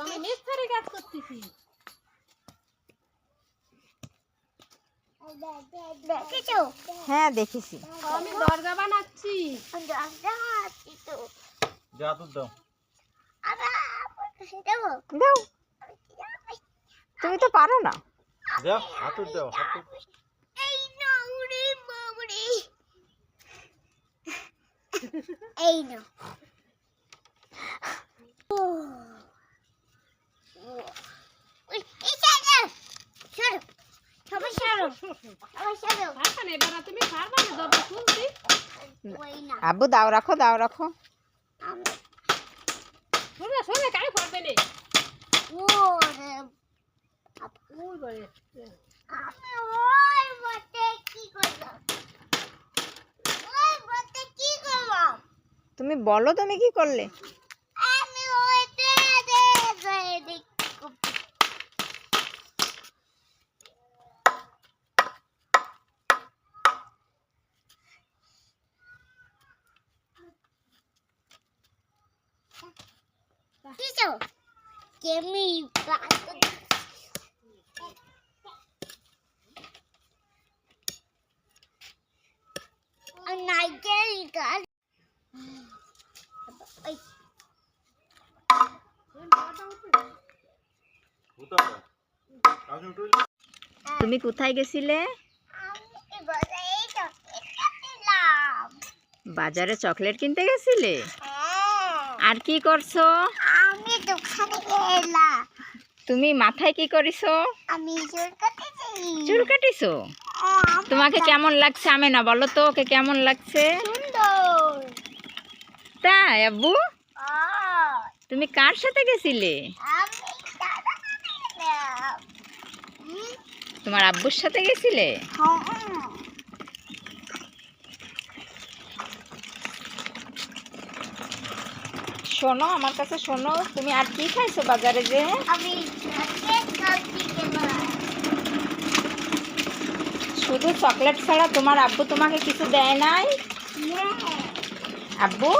আমি মিস্ত্রি কাজ করতেছি। হ্যাঁ দেখেছি। আমি দরজা বানাচ্ছি। দরজা তো। দাও। দাও। তুমি তো পারো না। দাও হাতুর দাও। হাতুর এই বাবরি এই নাও। আব্বু দাও রাখো দাও রাখো। আমি শুনে শুনে কারে করবে নে। ওরে ওই বলে আমি ওই বটে কি করলাম ওই কি করলাম তুমি বলো তুমি কি করলে? কিছু কেমি বাত নাইকেল গাছ ওই উঠা দাও কাজ তুমি কোথায় গেছিলে? বাজারে চকলেট কিনতে গেছিলে? হ্যাঁ। আর কি করছ? তুমি মাথায় কি করিছো? আমি চুল কাটেছি। চুল কাটিছো? তোমাকে কেমন লাগছে আমি না বলো তো ওকে কেমন লাগছে? সুন্দর। তাই আব্বু? তুমি কার সাথে গেছিলে? তোমার আব্বুর সাথে গেছিলে? শোনো আমার কাছে শোনো তুমি আর কি খাইছো বাজারে যে? আমি শুধু চকলেট ছাড়া তোমার আব্বু তোমাকে কিছু দেয় নাই? আব্বু?